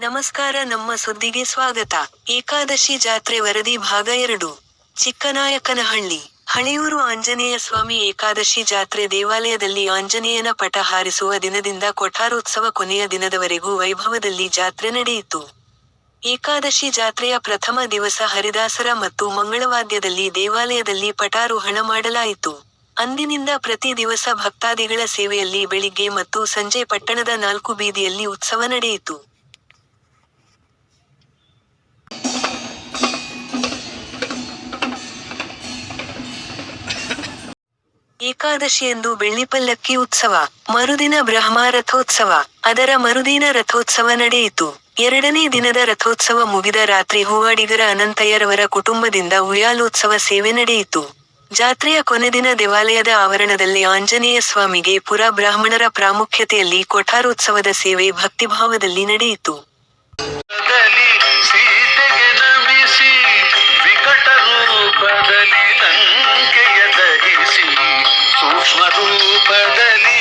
ನಮಸ್ಕಾರ, ನಮ್ಮ ಸುದ್ದಿಗೆ ಸ್ವಾಗತ. ಏಕಾದಶಿ ಜಾತ್ರೆ ವರದಿ ಭಾಗ ಎರಡು. ಚಿಕ್ಕನಾಯಕನಹಳ್ಳಿ. ಹಳೆಯೂರು ಆಂಜನೇಯ ಸ್ವಾಮಿ ಏಕಾದಶಿ ಜಾತ್ರೆ ದೇವಾಲಯದಲ್ಲಿ ಆಂಜನೇಯನ ಪಟ ಹಾರಿಸುವ ದಿನದಿಂದ ಕೊಠಾರೋತ್ಸವ ಕೊನೆಯ ದಿನದವರೆಗೂ ವೈಭವದಲ್ಲಿ ಜಾತ್ರೆ ನಡೆಯಿತು. ಏಕಾದಶಿ ಜಾತ್ರೆಯ ಪ್ರಥಮ ದಿವಸ ಹರಿದಾಸರ ಮತ್ತು ಮಂಗಳವಾದ್ಯದಲ್ಲಿ ದೇವಾಲಯದಲ್ಲಿ ಪಟಾರೋಹಣ ಮಾಡಲಾಯಿತು. ಅಂದಿನಿಂದ ಪ್ರತಿ ದಿವಸ ಭಕ್ತಾದಿಗಳ ಸೇವೆಯಲ್ಲಿ ಬೆಳಿಗ್ಗೆ ಮತ್ತು ಸಂಜೆ ಪಟ್ಟಣದ ನಾಲ್ಕು ಬೀದಿಯಲ್ಲಿ ಉತ್ಸವ ನಡೆಯಿತು. ಏಕಾದಶಿಯಂದು ಬೆಳ್ಳಿಪಲ್ಲಕ್ಕಿ ಉತ್ಸವ, ಮರುದಿನ ಬ್ರಹ್ಮ ರಥೋತ್ಸವ, ಅದರ ಮರುದಿನ ರಥೋತ್ಸವ ನಡೆಯಿತು. ಎರಡನೇ ದಿನದ ರಥೋತ್ಸವ ಮುಗಿದ ರಾತ್ರಿ ಹೂವಾಡಿಗರ ಅನಂತಯ್ಯರವರ ಕುಟುಂಬದಿಂದ ಉಯ್ಯಾಲೋತ್ಸವ ಸೇವೆ ನಡೆಯಿತು. ಜಾತ್ರೆಯ ಕೊನೆದಿನ ದೇವಾಲಯದ ಆವರಣದಲ್ಲಿ ಆಂಜನೇಯ ಸ್ವಾಮಿಗೆ ಪುರ ಬ್ರಾಹ್ಮಣರ ಪ್ರಾಮುಖ್ಯತೆಯಲ್ಲಿ ಕೊಠಾರೋತ್ಸವದ ಸೇವೆ ಭಕ್ತಿಭಾವದಲ್ಲಿ ನಡೆಯಿತು. ಸೂಕ್ಷ್ಮ ರೂಪದಲ್ಲಿ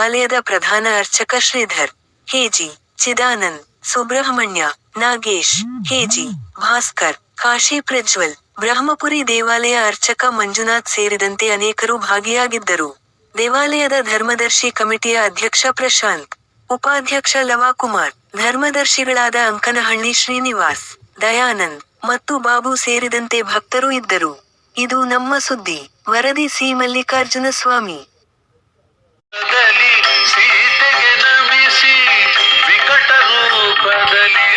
ದೇವಾಲಯದ ಪ್ರಧಾನ ಅರ್ಚಕ ಶ್ರೀಧರ್ ಹೇಜಿ ಚಿದಾನಂದ್, ಸುಬ್ರಹ್ಮಣ್ಯ, ನಾಗೇಶ್ ಹೇಜಿ ಭಾಸ್ಕರ್, ಕಾಶಿ ಪ್ರಜ್ವಲ್, ಬ್ರಹ್ಮಪುರಿ ದೇವಾಲಯ ಅರ್ಚಕ ಮಂಜುನಾಥ್ ಸೇರಿದಂತೆ ಅನೇಕರು ಭಾಗಿಯಾಗಿದ್ದರು. ದೇವಾಲಯದ ಧರ್ಮದರ್ಶಿ ಕಮಿಟಿಯ ಅಧ್ಯಕ್ಷ ಪ್ರಶಾಂತ್, ಉಪಾಧ್ಯಕ್ಷ ಲವಾಕುಮಾರ್, ಧರ್ಮದರ್ಶಿಗಳಾದ ಅಂಕನಹಳ್ಳಿ ಶ್ರೀನಿವಾಸ್, ದಯಾನಂದ್ ಮತ್ತು ಬಾಬು ಸೇರಿದಂತೆ ಭಕ್ತರು ಇದ್ದರು. ಇದು ನಮ್ಮ ಸುದ್ದಿ. ವರದಿ ಸಿ. ಮಲ್ಲಿಕಾರ್ಜುನ ಸ್ವಾಮಿ. ಸೀತೆಗೆ ನಮಿಸಿ ವಿಕಟ ರೂಪದಲ್ಲಿ